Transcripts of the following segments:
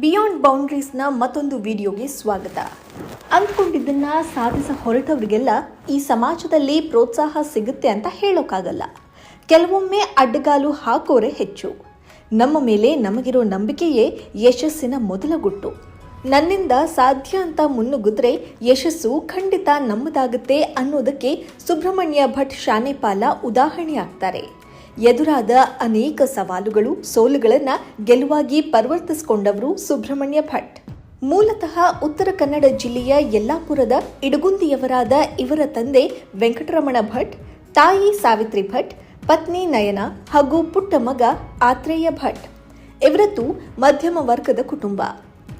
Beyond ಬೌಂಡ್ರೀಸ್ನ ಮತ್ತೊಂದು ವಿಡಿಯೋಗೆ ಸ್ವಾಗತ. ಅಂದ್ಕೊಂಡಿದ್ದನ್ನ ಸಾಧಿಸ ಹೊರಟವರಿಗೆಲ್ಲ ಈ ಸಮಾಜದಲ್ಲಿ ಪ್ರೋತ್ಸಾಹ ಸಿಗುತ್ತೆ ಅಂತ ಹೇಳೋಕ್ಕಾಗಲ್ಲ ಕೆಲವೊಮ್ಮೆ ಅಡ್ಡಗಾಲು ಹಾಕೋರೆ ಹೆಚ್ಚು. ನಮ್ಮ ಮೇಲೆ ನಮಗಿರೋ ನಂಬಿಕೆಯೇ ಯಶಸ್ಸಿನ ಮೊದಲ ಗುಟ್ಟು. ನನ್ನಿಂದ ಸಾಧ್ಯ ಅಂತ ಮುನ್ನುಗ್ಗಿದ್ರೆ ಯಶಸ್ಸು ಖಂಡಿತ ನಮ್ಮದಾಗುತ್ತೆ ಅನ್ನೋದಕ್ಕೆ ಸುಬ್ರಹ್ಮಣ್ಯ ಭಟ್ ಶಾನೆಪಾಲ ಉದಾಹರಣೆ ಆಗ್ತಾರೆ ಎದುರಾದ ಅನೇಕ ಸವಾಲುಗಳು, ಸೋಲುಗಳನ್ನು ಗೆಲುವಾಗಿ ಪರಿವರ್ತಿಸಿಕೊಂಡವರು ಸುಬ್ರಹ್ಮಣ್ಯ ಭಟ್. ಮೂಲತಃ ಉತ್ತರ ಕನ್ನಡ ಜಿಲ್ಲೆಯ ಯಲ್ಲಾಪುರದ ಇಡಗುಂದಿಯವರಾದ ಇವರ ತಂದೆ ವೆಂಕಟರಮಣ ಭಟ್, ತಾಯಿ ಸಾವಿತ್ರಿ ಭಟ್, ಪತ್ನಿ ನಯನ ಹಾಗೂ ಪುಟ್ಟ ಮಗ ಆತ್ರೇಯ ಭಟ್. ಇವರದ್ದು ಮಧ್ಯಮ ವರ್ಗದ ಕುಟುಂಬ.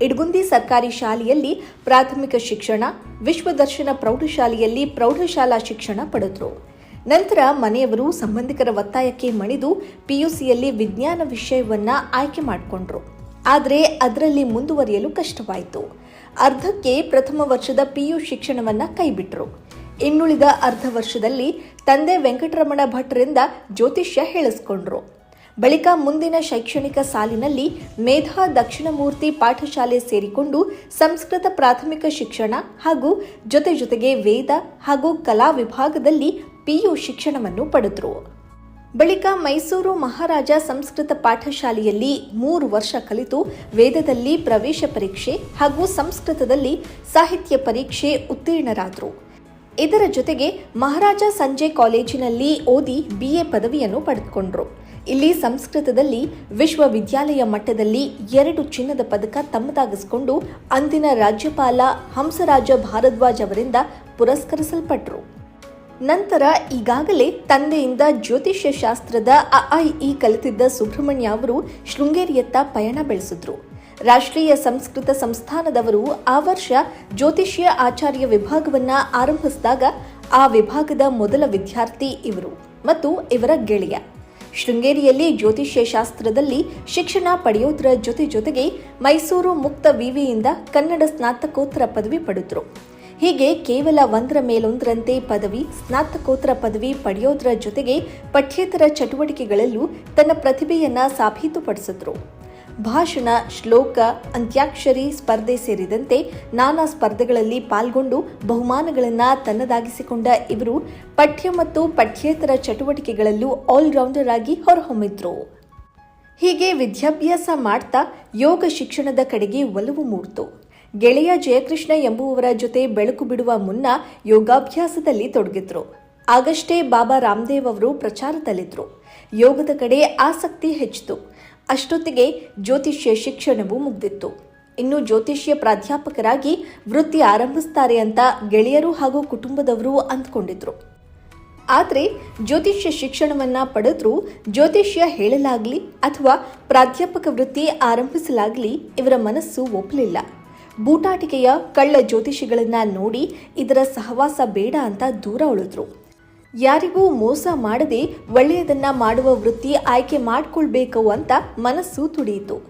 ಇಡಗುಂದಿ ಸರ್ಕಾರಿ ಶಾಲೆಯಲ್ಲಿ ಪ್ರಾಥಮಿಕ ಶಿಕ್ಷಣ, ವಿಶ್ವದರ್ಶನ ಪ್ರೌಢಶಾಲೆಯಲ್ಲಿ ಪ್ರೌಢಶಾಲಾ ಶಿಕ್ಷಣ ಪಡೆದರು. ನಂತರ ಮನೆಯವರು ಸಂಬಂಧಿಕರ ಒತ್ತಾಯಕ್ಕೆ ಮಣಿದು ಪಿಯುಸಿಯಲ್ಲಿ ವಿಜ್ಞಾನ ವಿಷಯವನ್ನ ಆಯ್ಕೆ ಮಾಡಿಕೊಂಡ್ರು. ಆದರೆ ಅದರಲ್ಲಿ ಮುಂದುವರಿಯಲು ಕಷ್ಟವಾಯಿತು. ಅರ್ಧಕ್ಕೆ ಪ್ರಥಮ ವರ್ಷದ ಪಿಯು ಶಿಕ್ಷಣವನ್ನ ಕೈಬಿಟ್ರು. ಇನ್ನುಳಿದ ಅರ್ಧ ವರ್ಷದಲ್ಲಿ ತಂದೆ ವೆಂಕಟರಮಣ ಭಟ್ರಿಂದ ಜ್ಯೋತಿಷ್ಯ ಹೇಳಿಸ್ಕೊಂಡ್ರು. ಬಳಿಕ ಮುಂದಿನ ಶೈಕ್ಷಣಿಕ ಸಾಲಿನಲ್ಲಿ ಮೇಧಾ ದಕ್ಷಿಣಮೂರ್ತಿ ಪಾಠಶಾಲೆ ಸೇರಿಕೊಂಡು ಸಂಸ್ಕೃತ ಪ್ರಾಥಮಿಕ ಶಿಕ್ಷಣ ಹಾಗೂ ಜೊತೆ ಜೊತೆಗೆ ವೇದ ಹಾಗೂ ಕಲಾ ವಿಭಾಗದಲ್ಲಿ ಪಿಯು ಶಿಕ್ಷಣವನ್ನು ಪಡೆದರು. ಬಳಿಕ ಮೈಸೂರು ಮಹಾರಾಜ ಸಂಸ್ಕೃತ ಪಾಠಶಾಲೆಯಲ್ಲಿ ಮೂರು ವರ್ಷ ಕಲಿತು ವೇದದಲ್ಲಿ ಪ್ರವೇಶ ಪರೀಕ್ಷೆ ಹಾಗೂ ಸಂಸ್ಕೃತದಲ್ಲಿ ಸಾಹಿತ್ಯ ಪರೀಕ್ಷೆ ಉತ್ತೀರ್ಣರಾದರು. ಇದರ ಜೊತೆಗೆ ಮಹಾರಾಜ ಸಂಜೆ ಕಾಲೇಜಿನಲ್ಲಿ ಓದಿ ಬಿಎ ಪದವಿಯನ್ನು ಪಡೆದುಕೊಂಡರು. ಇಲ್ಲಿ ಸಂಸ್ಕೃತದಲ್ಲಿ ವಿಶ್ವವಿದ್ಯಾಲಯ ಮಟ್ಟದಲ್ಲಿ ಎರಡು ಚಿನ್ನದ ಪದಕ ತಮ್ಮದಾಗಿಸಿಕೊಂಡು ಅಂದಿನ ರಾಜ್ಯಪಾಲ ಹಂಸರಾಜ ಭಾರದ್ವಾಜ್ ಅವರಿಂದ ಪುರಸ್ಕರಿಸಲ್ಪಟ್ರು. ನಂತರ ಈಗಾಗಲೇ ತಂದೆಯಿಂದ ಜ್ಯೋತಿಷ್ಯ ಶಾಸ್ತ್ರದ ಅಐಇ ಕಲಿತಿದ್ದ ಸುಬ್ರಹ್ಮಣ್ಯ ಅವರು ಶೃಂಗೇರಿಯತ್ತ ಪಯಣ ಬೆಳೆಸಿದ್ರು. ರಾಷ್ಟ್ರೀಯ ಸಂಸ್ಕೃತ ಸಂಸ್ಥಾನದವರು ಆ ವರ್ಷ ಜ್ಯೋತಿಷ್ಯ ಆಚಾರ್ಯ ವಿಭಾಗವನ್ನ ಆರಂಭಿಸಿದಾಗ ಆ ವಿಭಾಗದ ಮೊದಲ ವಿದ್ಯಾರ್ಥಿ ಇವರು ಮತ್ತು ಇವರ ಗೆಳೆಯ. ಶೃಂಗೇರಿಯಲ್ಲಿ ಜ್ಯೋತಿಷ್ಯ ಶಾಸ್ತ್ರದಲ್ಲಿ ಶಿಕ್ಷಣ ಪಡೆಯೋದ್ರ ಜೊತೆ ಜೊತೆಗೆ ಮೈಸೂರು ಮುಕ್ತ ವಿವಿಯಿಂದ ಕನ್ನಡ ಸ್ನಾತಕೋತ್ತರ ಪದವಿ ಪಡೆದ್ರು. ಹೀಗೆ ಕೇವಲ ಒಂದರ ಮೇಲೊಂದರಂತೆ ಪದವಿ, ಸ್ನಾತಕೋತ್ತರ ಪದವಿ ಪಡೆಯೋದರ ಜೊತೆಗೆ ಪಠ್ಯೇತರ ಚಟುವಟಿಕೆಗಳಲ್ಲೂ ತನ್ನ ಪ್ರತಿಭೆಯನ್ನ ಸಾಬೀತುಪಡಿಸಿದ್ರು. ಭಾಷಣ, ಶ್ಲೋಕ, ಅಂತ್ಯಾಕ್ಷರಿ ಸ್ಪರ್ಧೆ ಸೇರಿದಂತೆ ನಾನಾ ಸ್ಪರ್ಧೆಗಳಲ್ಲಿ ಪಾಲ್ಗೊಂಡು ಬಹುಮಾನಗಳನ್ನು ತನ್ನದಾಗಿಸಿಕೊಂಡ ಇವರು ಪಠ್ಯ ಮತ್ತು ಪಠ್ಯೇತರ ಚಟುವಟಿಕೆಗಳಲ್ಲೂ ಆಲ್ರೌಂಡರ್ ಆಗಿ ಹೊರಹೊಮ್ಮಿದ್ರು. ಹೀಗೆ ವಿದ್ಯಾಭ್ಯಾಸ ಮಾಡ್ತಾ ಯೋಗ ಶಿಕ್ಷಣದ ಕಡೆಗೆ ಒಲವು ಮೂಡ್ತು. ಗೆಳೆಯ ಜಯಕೃಷ್ಣ ಎಂಬುವವರ ಜೊತೆ ಬೆಳಕು ಬಿಡುವ ಮುನ್ನ ಯೋಗಾಭ್ಯಾಸದಲ್ಲಿ ತೊಡಗಿದ್ರು. ಆಗಷ್ಟೇ ಬಾಬಾ ರಾಮದೇವ್ ಅವರು ಪ್ರಚಾರದಲ್ಲಿದ್ದರು ಯೋಗದ ಕಡೆ ಆಸಕ್ತಿ ಹೆಚ್ಚಿತು. ಅಷ್ಟೊತ್ತಿಗೆ ಜ್ಯೋತಿಷ್ಯ ಶಿಕ್ಷಣವೂ ಮುಗ್ದಿತ್ತು. ಇನ್ನು ಜ್ಯೋತಿಷ್ಯ ಪ್ರಾಧ್ಯಾಪಕರಾಗಿ ವೃತ್ತಿ ಆರಂಭಿಸ್ತಾರೆ ಅಂತ ಗೆಳೆಯರು ಹಾಗೂ ಕುಟುಂಬದವರು ಅಂದ್ಕೊಂಡಿದ್ರು. ಆದರೆ ಜ್ಯೋತಿಷ್ಯ ಶಿಕ್ಷಣವನ್ನ ಪಡೆದ್ರೂ ಜ್ಯೋತಿಷ್ಯ ಹೇಳಲಾಗ್ಲಿ ಅಥವಾ ಪ್ರಾಧ್ಯಾಪಕ ವೃತ್ತಿ ಆರಂಭಿಸಲಾಗ್ಲಿ ಇವರ ಮನಸ್ಸು ಒಪ್ಪಲಿಲ್ಲ ಬೂಟಾಟಿಕೆಯ ಕಳ್ಳ ಜ್ಯೋತಿಷಿಗಳನ್ನ ನೋಡಿ ಇದರ ಸಹವಾಸ ಬೇಡ ಅಂತ ದೂರ ಉಳಿದ್ರು. ಯಾರಿಗೂ ಮೋಸ ಮಾಡದೆ ಒಳ್ಳೆಯದನ್ನ ಮಾಡುವ ವೃತ್ತಿ ಆಯ್ಕೆ ಮಾಡಿಕೊಳ್ಬೇಕು ಅಂತ ಮನಸ್ಸು ತುಡಿಯಿತು.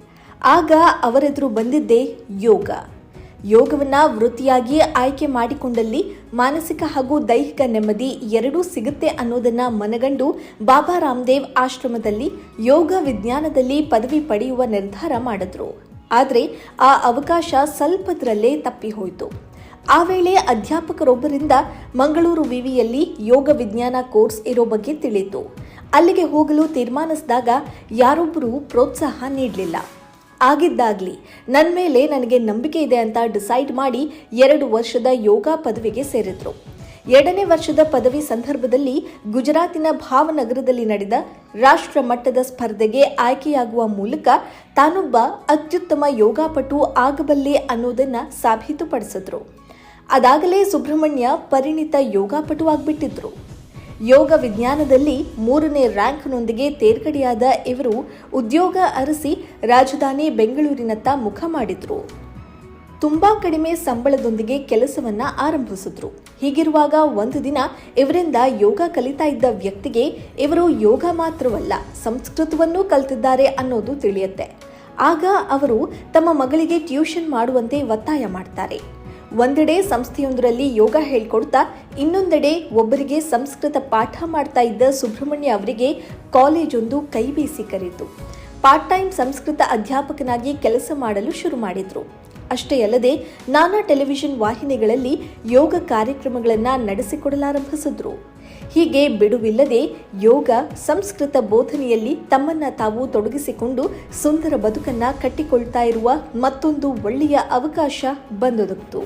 ಆಗ ಅವರೆದುರು ಬಂದಿದ್ದೇ ಯೋಗ. ಯೋಗವನ್ನ ವೃತ್ತಿಯಾಗಿ ಆಯ್ಕೆ ಮಾಡಿಕೊಂಡಲ್ಲಿ ಮಾನಸಿಕ ಹಾಗೂ ದೈಹಿಕ ನೆಮ್ಮದಿ ಎರಡೂ ಸಿಗುತ್ತೆ ಅನ್ನೋದನ್ನ ಮನಗಂಡು ಬಾಬಾ ರಾಮದೇವ್ ಆಶ್ರಮದಲ್ಲಿ ಯೋಗ ವಿಜ್ಞಾನದಲ್ಲಿ ಪದವಿ ಪಡೆಯುವ ನಿರ್ಧಾರ ಮಾಡಿದ್ರು. ಆದರೆ ಆ ಅವಕಾಶ ಸ್ವಲ್ಪದರಲ್ಲೇ ತಪ್ಪಿ ಹೋಯಿತು ಆ ವೇಳೆ ಅಧ್ಯಾಪಕರೊಬ್ಬರಿಂದ ಮಂಗಳೂರು ವಿವಿಯಲ್ಲಿ ಯೋಗ ವಿಜ್ಞಾನ ಕೋರ್ಸ್ ಇರೋ ಬಗ್ಗೆ ತಿಳಿಯಿತು ಅಲ್ಲಿಗೆ ಹೋಗಲು ತೀರ್ಮಾನಿಸಿದಾಗ ಯಾರೊಬ್ಬರೂ ಪ್ರೋತ್ಸಾಹ ನೀಡಲಿಲ್ಲ. ಆಗಿದ್ದಾಗ್ಲಿ ನನ್ನ ಮೇಲೆ ನನಗೆ ನಂಬಿಕೆ ಇದೆ ಅಂತ ಡಿಸೈಡ್ ಮಾಡಿ ಎರಡು ವರ್ಷದ ಯೋಗ ಪದವಿಗೆ ಸೇರಿದ್ರು. ಎರಡನೇ ವರ್ಷದ ಪದವಿ ಸಂದರ್ಭದಲ್ಲಿ ಗುಜರಾತಿನ ಭಾವನಗರದಲ್ಲಿ ನಡೆದ ರಾಷ್ಟ್ರ ಮಟ್ಟದ ಸ್ಪರ್ಧೆಗೆ ಆಯ್ಕೆಯಾಗುವ ಮೂಲಕ ತಾನೊಬ್ಬ ಅತ್ಯುತ್ತಮ ಯೋಗಾಪಟು ಆಗಬಲ್ಲೆ ಅನ್ನೋದನ್ನು ಸಾಬೀತುಪಡಿಸಿದ್ರು. ಅದಾಗಲೇ ಸುಬ್ರಹ್ಮಣ್ಯ ಪರಿಣಿತ ಯೋಗಾಪಟು ಆಗಿಬಿಟ್ಟಿದ್ರು. ಯೋಗ ವಿಜ್ಞಾನದಲ್ಲಿ ಮೂರನೇ ರ್ಯಾಂಕ್ನೊಂದಿಗೆ ತೇರ್ಗಡೆಯಾದ ಇವರು ಉದ್ಯೋಗ ಅರಸಿ ರಾಜಧಾನಿ ಬೆಂಗಳೂರಿನತ್ತ ಮುಖ ಮಾಡಿದ್ರು. ತುಂಬಾ ಕಡಿಮೆ ಸಂಬಳದೊಂದಿಗೆ ಕೆಲಸವನ್ನ ಆರಂಭಿಸಿದ್ರು. ಹೀಗಿರುವಾಗ ಒಂದು ದಿನ ಇವರಿಂದ ಯೋಗ ಕಲಿತಾ ಇದ್ದ ವ್ಯಕ್ತಿಗೆ ಇವರು ಯೋಗ ಮಾತ್ರವಲ್ಲ, ಸಂಸ್ಕೃತವನ್ನೂ ಕಲ್ತಿದ್ದಾರೆ ಅನ್ನೋದು ತಿಳಿಯುತ್ತೆ. ಆಗ ಅವರು ತಮ್ಮ ಮಗಳಿಗೆ ಟ್ಯೂಷನ್ ಮಾಡುವಂತೆ ಒತ್ತಾಯ ಮಾಡ್ತಾರೆ. ಒಂದೆಡೆ ಸಂಸ್ಥೆಯೊಂದರಲ್ಲಿ ಯೋಗ ಹೇಳ್ಕೊಡ್ತಾ, ಇನ್ನೊಂದೆಡೆ ಒಬ್ಬರಿಗೆ ಸಂಸ್ಕೃತ ಪಾಠ ಮಾಡ್ತಾ ಇದ್ದ ಸುಬ್ರಹ್ಮಣ್ಯ ಅವರಿಗೆ ಕಾಲೇಜೊಂದು ಕೈ ಬೀಸಿ ಕರೆಯಿತು. ಪಾರ್ಟ್ ಟೈಮ್ ಸಂಸ್ಕೃತ ಅಧ್ಯಾಪಕನಾಗಿ ಕೆಲಸ ಮಾಡಲು ಶುರು ಮಾಡಿದ್ರು. ಅಷ್ಟೇ ಅಲ್ಲದೆ ನಾನಾ ಟೆಲಿವಿಷನ್ ವಾಹಿನಿಗಳಲ್ಲಿ ಯೋಗ ಕಾರ್ಯಕ್ರಮಗಳನ್ನು ನಡೆಸಿಕೊಡಲಾರಂಭಿಸಿದ್ರು. ಹೀಗೆ ಬಿಡುವಿಲ್ಲದೆ ಯೋಗ, ಸಂಸ್ಕೃತ ಬೋಧನೆಯಲ್ಲಿ ತಮ್ಮನ್ನ ತಾವು ತೊಡಗಿಸಿಕೊಂಡು ಸುಂದರ ಬದುಕನ್ನ ಕಟ್ಟಿಕೊಳ್ತಾ ಇರುವ ಮತ್ತೊಂದು ಒಳ್ಳೆಯ ಅವಕಾಶ ಬಂದೊದಗಿತು.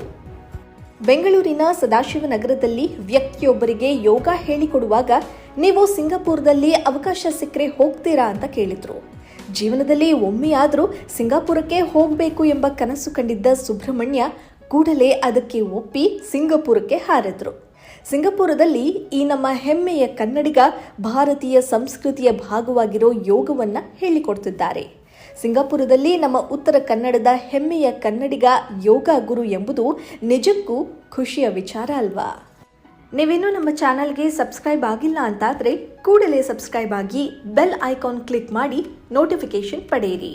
ಬೆಂಗಳೂರಿನ ಸದಾಶಿವನಗರದಲ್ಲಿ ವ್ಯಕ್ತಿಯೊಬ್ಬರಿಗೆ ಯೋಗ ಹೇಳಿಕೊಡುವಾಗ, ನೀವು ಸಿಂಗಾಪುರದಲ್ಲಿ ಅವಕಾಶ ಸಿಕ್ಕರೆ ಹೋಗ್ತೀರಾ? ಅಂತ ಕೇಳಿದ್ರು. ಜೀವನದಲ್ಲಿ ಒಮ್ಮೆಯಾದರೂ ಸಿಂಗಾಪುರಕ್ಕೆ ಹೋಗಬೇಕು ಎಂಬ ಕನಸು ಕಂಡಿದ್ದ ಸುಬ್ರಹ್ಮಣ್ಯ ಕೂಡಲೇ ಅದಕ್ಕೆ ಒಪ್ಪಿ ಸಿಂಗಾಪುರಕ್ಕೆ ಹಾರಿದ್ರು. ಸಿಂಗಾಪುರದಲ್ಲಿ ಈ ನಮ್ಮ ಹೆಮ್ಮೆಯ ಕನ್ನಡಿಗ ಭಾರತೀಯ ಸಂಸ್ಕೃತಿಯ ಭಾಗವಾಗಿರೋ ಯೋಗವನ್ನು ಹೇಳಿಕೊಡ್ತಿದ್ದಾರೆ. ಸಿಂಗಾಪುರದಲ್ಲಿ ನಮ್ಮ ಉತ್ತರ ಕನ್ನಡದ ಹೆಮ್ಮೆಯ ಕನ್ನಡಿಗ ಯೋಗ ಗುರು ಎಂಬುದು ನಿಜಕ್ಕೂ ಖುಷಿಯ ವಿಚಾರ ಅಲ್ವಾ? ನೀವಿನ್ನೂ ನಮ್ಮ ಚಾನಲ್ಗೆ ಸಬ್ಸ್ಕ್ರೈಬ್ ಆಗಿಲ್ಲ ಅಂತಾದರೆ ಕೂಡಲೇ ಸಬ್ಸ್ಕ್ರೈಬ್ ಆಗಿ ಬೆಲ್ ಐಕಾನ್ ಕ್ಲಿಕ್ ಮಾಡಿ ನೋಟಿಫಿಕೇಶನ್ ಪಡೆಯಿರಿ